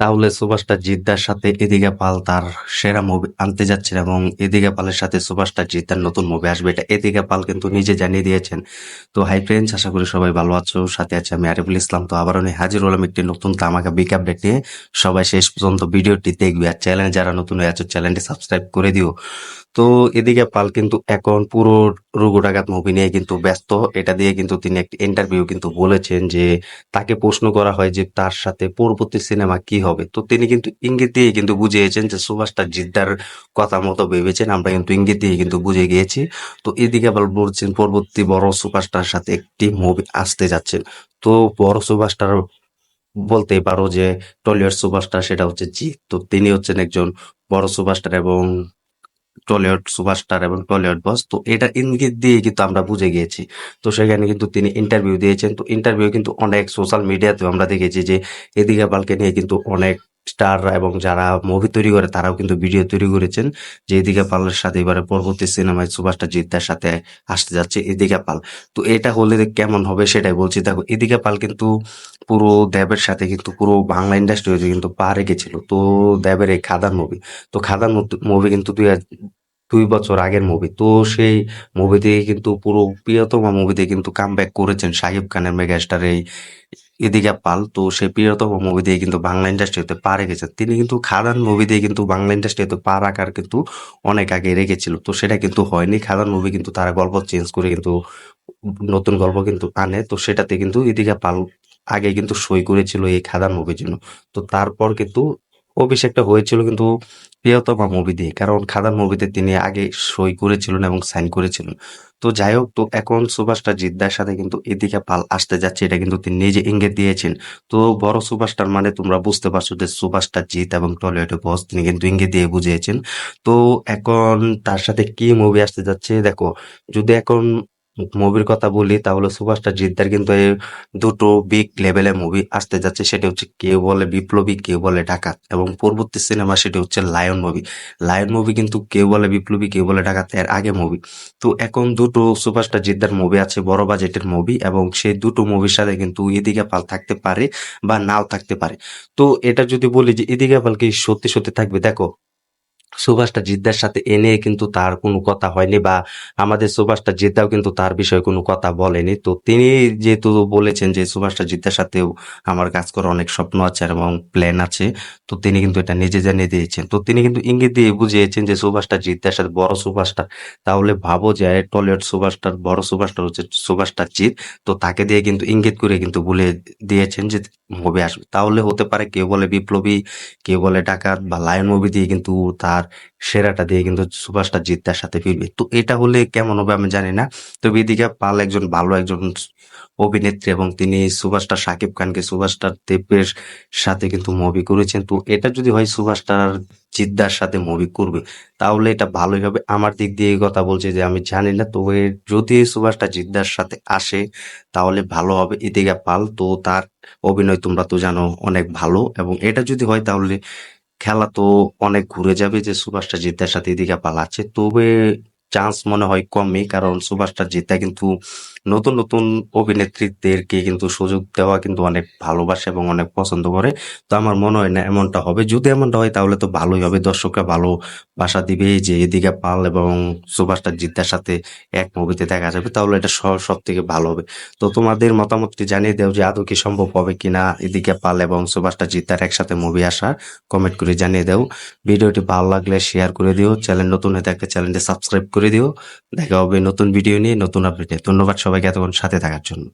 তাহলে সুভাষটা জিদ্দার সাথে এদিকে পাল তার সেরা মুভি আনতে যাচ্ছেন এবং এদিকে পালের সাথে সুভাষটা জিদ্দার নতুন মুভি আসবে। এটা এদিকে পাল কিন্তু নিজে জানিয়ে দিয়েছেন। তো হাই ফ্রেন্ডস, আশা করি সবাই ভালো আছো, সাথে আছে আমি আরিফুল ইসলাম। তো আবার আমি হাজির হলাম একটি নতুন তামাকা বিক আপডেট নিয়ে। সবাই শেষ পর্যন্ত ভিডিওটি দেখবে। আর চ্যানেল যারা নতুন হয়ে আছো, চ্যানেলটি সাবস্ক্রাইব করে দিও। তো এদিকে পাল কিন্তু এখন পুরো রুগুডাগাত মুভি নিয়ে কিন্তু ব্যস্ত। এটা দিয়ে কিন্তু তিনি একটি ইন্টারভিউ কিন্তু বলেছেন যে তাকে প্রশ্ন করা হয় যে তার সাথে পরবর্তী সিনেমা কি হবে? তো তিনি কিন্তু ইঙ্গিত দিয়ে কিন্তু বুঝিয়েছেন যে সুভাষটা জিদ্দার কথা মতো ভেবেছেন, আমরা কিন্তু ইঙ্গিত দিয়ে কিন্তু বুঝে গিয়েছি। তো এদিকে আবার বলছেন পরবর্তী বড় সুপারস্টার সাথে একটি মুভি আসতে যাচ্ছেন তো বড় সুপারস্টার বলতেই পারো যে টলিউড সুপারস্টার সেটা হচ্ছে জিৎ। তো তিনি হচ্ছেন একজন বড় সুপারস্টার এবং টলিউড সুপারস্টার এবং টলিউড বস। তো এটা ইঙ্গিত দিয়ে কিন্তু আমরা বুঝে গিয়েছি। তো সেখানে কিন্তু তিনি ইন্টারভিউ দিয়েছেন। তো ইন্টারভিউ কিন্তু অনেক সোশ্যাল মিডিয়াতেও আমরা দেখেছি যে এদিকে পালকে নিয়ে কিন্তু অনেক স্টাররা এবং যারা মুভি তৈরি করে তারাও কিন্তু ভিডিও তৈরি করেছেন যে এদিকে পালের সাথে এবারে পরবর্তী সিনেমায় সুভাষটা জিদ্দার সাথে আসতে যাচ্ছে এদিকে পাল। তো এটা হলে কেমন হবে সেটাই বলছি। দেখো, এদিকে পাল কিন্তু পুরো দেবের সাথে কিন্তু পুরো বাংলা ইন্ডাস্ট্রি কিন্তু পা রেখেছিল। তো দেবের এই খাদান মুভি তো খাদান মুভি কিন্তু দুই হাজার দুই বছর আগের মুভি তো সেই মুভি থেকে কিন্তু পুরো প্রিয়তমা মুভি দিয়ে কিন্তু কাম ব্যাক করেছেন শাহিব খানের মেগাস্টার এই এদিকে পাল। তো সেই প্রিয়তম মুভি দিয়ে কিন্তু বাংলা ইন্ডাস্ট্রিতে পা রেখেছেন তিনি কিন্তু খাদান মুভি দিয়ে কিন্তু বাংলা ইন্ডাস্ট্রিতে পা রাখার কিন্তু অনেক আগে রেখেছিল। তো সেটা কিন্তু হয়নি। খাদান মুভি কিন্তু তারা গল্প চেঞ্জ করে কিন্তু নতুন গল্প কিন্তু আনে। তো সেটাতে কিন্তু এদিকে পাল আগে কিন্তু সই করেছিল এই খাদান মুভির জন্য। তো তারপর কিন্তু অভিষেকটা হয়েছিল কিন্তু প্রিয়তমা মুভি দিয়ে, কারণ খাদান মুভিতে তিনি আগে সই করেছিলেন এবং সাইন করেছিলেন। তো যাই হোক, তো এখন সুভাষটা জিদ্দার সাথে কিন্তু এদিকে পাল আসতে যাচ্ছে, এটা কিন্তু তিনি নিজে ইঙ্গিত দিয়েছেন। তো বড় সুভাষটার মানে তোমরা বুঝতে পারছ যে সুভাষটা জিত এবং টলিউডে বস তিনি কিন্তু ইঙ্গিত দিয়ে বুঝিয়েছেন। তো এখন তার সাথে কি মুভি আসতে যাচ্ছে, দেখো, যদি এখন মুভির কথা বলি, তাহলে সুভাষটা জিদ্দার কিন্তু এই দুটো বিগ লেভেলের মুভি আসতে যাচ্ছে। সেটা হচ্ছে কেউ বলে বিপ্লবী, কেউ বলে ডাকাত এবং পরবর্তী সিনেমা সেটা হচ্ছে লায়ন মুভি লায়ন মুভি কিন্তু কেউ বলে বিপ্লবী, কেউ বলে ডাকাত, এর আগে মুভি তো এখন দুটো সুভাষটা জিদ্দার মুভি আছে, বড় বাজেটের মুভি এবং সেই দুটো মুভির সাথে কিন্তু এদিকে পাল থাকতে পারে বা নাও থাকতে পারে। তো এটা যদি বলি যে এদিকে পাল কি সত্যি সত্যি থাকবে? দেখো সুভাষটা জিদ্দার সাথে এনে কিন্তু তার কোনো কথা হয়নি বা আমাদের সুভাষটা জিদ্দাও কিন্তু তার বিষয়ে কোনো কথা বলেনি। তো তিনি যেহেতু বলেছেন যে সুভাষটা জিদ্দার সাথেও আমার কাজ করার অনেক স্বপ্ন আছে এবং প্ল্যান আছে, তো তিনি কিন্তু এটা নিজে জানিয়ে দিয়েছেন। তো তিনি কিন্তু ইঙ্গিত দিয়ে বুঝিয়েছেন যে সুভাষটা জিদ্দার সাথে বড় সুভাষটা, তাহলে ভাবো যে টলিউড সুভাষটার, বড় সুভাষটা হচ্ছে সুভাষটা জিত তো তাকে দিয়ে কিন্তু ইঙ্গিত করে কিন্তু বলে দিয়েছেন যে মুভি আসবে। তাহলে হতে পারে কেউ বলে বিপ্লবী, কেউ বলে ডাকাত বা লায়ন মুভি দিয়ে কিন্তু তার সেরাটা দিয়ে কিন্তু সুপারস্টার জিদ্দার সাথে ফিরবে। তো এটা হলে কেমন হবে আমি জানি না। তো বিদিকা পাল একজন ভালো একজন অভিনেত্রী এবং তিনি সুপারস্টার সাকিব খানকে সুপারস্টার দেবের সাথে কিন্তু মুভি করেছেন। তো এটা যদি হয় সুভাষটার জিদ্দার সাথে মুভি করবে। তাহলে এটা ভালোই হবে। আমার দিক দিয়ে এই কথা বলছে যে, আমি জানি না তো যদি এই সুভাষটা জিদ্দার সাথে আসে, তাহলে ভালো হবে। এদিকে পাল, তো তার অভিনয় তোমরা তো জানো অনেক ভালো। এবং এটা যদি হয়, তাহলে খেলা তো অনেক ঘুরে যাবে যে, সুভাষটা জিদ্দার সাথে ইদিকা পাল আছে। তবে চান্স মনে হয় কমই, কারণ সুভাষটা জিদ্দা কিন্তু নতুন নতুন অভিনেত্রীদেরকে কিন্তু সুযোগ দেওয়া কিন্তু অনেক ভালোবাসে এবং অনেক পছন্দ করে। তো আমার মনে হয় না এমনটা হবে। যদি এমনটা হয়, তাহলে তো ভালোই হবে। দর্শকরা ভালো বাসা দিবে যে এদিকে পাল এবং সুভাষটা জিদ্দার সাথে এক মুভিতে দেখা যাবে, তাহলে এটা সব থেকে ভালো হবে। তো তোমাদের মতামতটি জানিয়ে দেও যে আদৌ কি সম্ভব হবে কিনা এদিকে পাল এবং সুভাষটা জিদ্দার একসাথে মুভি আসা। কমেন্ট করে জানিয়ে দেও। ভিডিওটি ভালো লাগলে শেয়ার করে দিও। চ্যানেল নতুন হয়ে থাকলে চ্যানেলটি সাবস্ক্রাইব করে দিও। দেখা হবে নতুন ভিডিও নিয়ে, নতুন আপডেটে ধন্যবাদ সবাইকে এতক্ষণ সাথে থাকার জন্য।